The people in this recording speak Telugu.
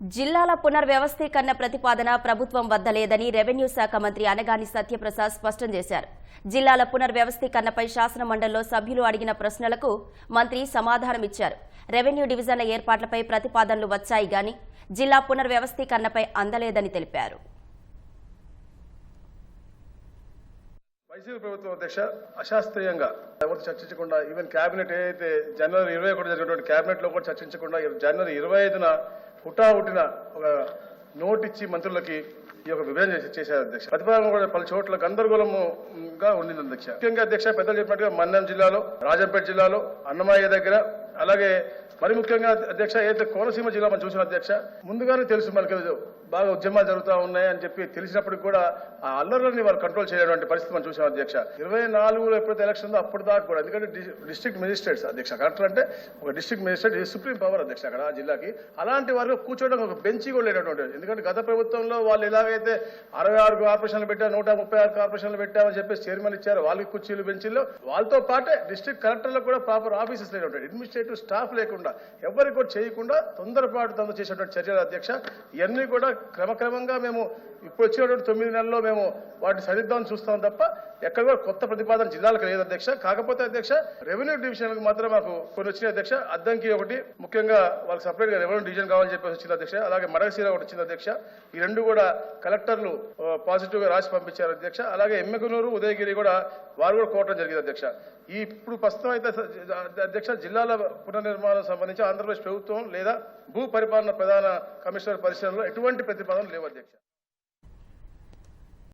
జిల్లాల పునర్వ్యవస్థీకరణ ప్రతిపాదన ప్రభుత్వం వద్ద లేదని రెవెన్యూ శాఖ మంత్రి అనగాని సత్యప్రసాద్ స్పష్టం చేశారు. జిల్లాల పునర్వ్యవస్థీకరణపై శాసన మండలిలో సభ్యులు అడిగిన ప్రశ్నలకు మంత్రి సమాధానమిచ్చారు రెవెన్యూ డివిజన్ల ఏర్పాట్లపై ప్రతిపాదనలు వచ్చాయి గాని జిల్లా పునర్వ్యవస్థీకరణపై అందలేదని తెలిపారు. వైసీపీ ప్రభుత్వం అధ్యక్ష అశాస్త్రీయంగా ఎవరు చర్చించకుండా ఈవెన్ కేబినెట్ ఏదైతే జనవరి ఇరవై ఒకటి జరిగినటువంటి కేబినెట్లో కూడా చర్చించకుండా జనవరి ఇరవై ఐదున హుటాహుటిన ఒక నోటిచ్చి మంత్రులకి ఈ యొక్క విభజన చేశారు అధ్యక్ష. ప్రతిపాదన కూడా పలు చోట్ల గందరగోళముగా ఉండింది అధ్యక్ష. ముఖ్యంగా అధ్యక్ష పెద్దలు చెప్పినట్టుగా మన్నం జిల్లాలో రాజంపేట జిల్లాలో అన్నమయ్య దగ్గర అలాగే మరి ముఖ్యంగా అధ్యక్ష ఏదైతే కోనసీమ జిల్లా మనం చూసిన అధ్యక్ష ముందుగానే తెలుసు మనకి బాగా ఉద్యమాలు జరుగుతూ ఉన్నాయి అని చెప్పి తెలిసినప్పటికి కూడా ఆ అల్లర్లని వాళ్ళు కంట్రోల్ చేయడానికి పరిస్థితి మనం చూసాం అధ్యక్ష. ఇరవై నాలుగులో ఎప్పుడైతే ఎలక్షన్ ఉందో అప్పుడు దాకా కూడా ఎందుకంటే డిస్ట్రిక్ట్ మెజిస్ట్రేట్స్ అధ్యక్ష కలెక్టర్ అంటే ఒక డిస్ట్రిక్ట్ మెజిస్ట్రేట్ సుప్రీం పవర్ అధ్యక్ష అక్కడ ఆ జిల్లాకి. అలాంటి వారు కూర్చోవడం ఒక బెంచి కూడా లేనటువంటి ఎందుకంటే గత ప్రభుత్వంలో వాళ్ళు ఎలాగైతే అరవై ఆరు కార్పొరేషన్లు పెట్టారు నూట ముప్పై ఆరు కార్పొరేషన్లు పెట్టామని చెప్పేసి చైర్మన్ ఇచ్చారు వాళ్ళకి కుర్చీలు బెంచీలు వాళ్ళతో పాటే డిస్ట్రిక్ట్ కలెక్టర్లకు కూడా ప్రాపర్ ఆఫీసెస్ లేనటువంటి అడ్మినిస్ట్రేటివ్ స్టాఫ్ లేకుండా ఎవరికి కూడా చేయకుండా తొందరపాటు తమ చేసేటువంటి చర్యలు అధ్యక్ష. ఇవన్నీ కూడా క్రమక్రమంగా మేము ఇప్పుడు వచ్చినటువంటి తొమ్మిది నెలల్లో మేము వాటిని సరిద్దామని చూస్తాం తప్ప ఎక్కడ కూడా కొత్త ప్రతిపాదన జిల్లాలకు లేదు అధ్యక్ష. కాకపోతే అధ్యక్ష రెవెన్యూ డివిజన్ మాత్రం మాకు కొన్ని వచ్చినాయి అధ్యక్ష. అద్దంకి ఒకటి ముఖ్యంగా వాళ్ళకి సపరేట్గా రెవెన్యూ డివిజన్ కావాలని చెప్పేసి వచ్చింది అధ్యక్ష. అలాగే మడగసీర ఒకటి వచ్చింది అధ్యక్ష. ఈ రెండు కూడా కలెక్టర్లు పాజిటివ్గా రాసి పంపించారు అధ్యక్ష. అలాగే ఎమ్మెకునూరు ఉదయగిరి కూడా వారు కూడా కోవటం జరిగింది అధ్యక్ష. ఈ ఇప్పుడు ప్రస్తుతం అయితే అధ్యక్ష జిల్లాల పునర్నిర్మాణం సంబంధించి ఆంధ్రప్రదేశ్ ప్రభుత్వం లేదా భూ పరిపాలన ప్రధాన కమిషనర్ పరిశీలనలో ఎటువంటి ప్రతిపాదనలు లేవు అధ్యక్ష.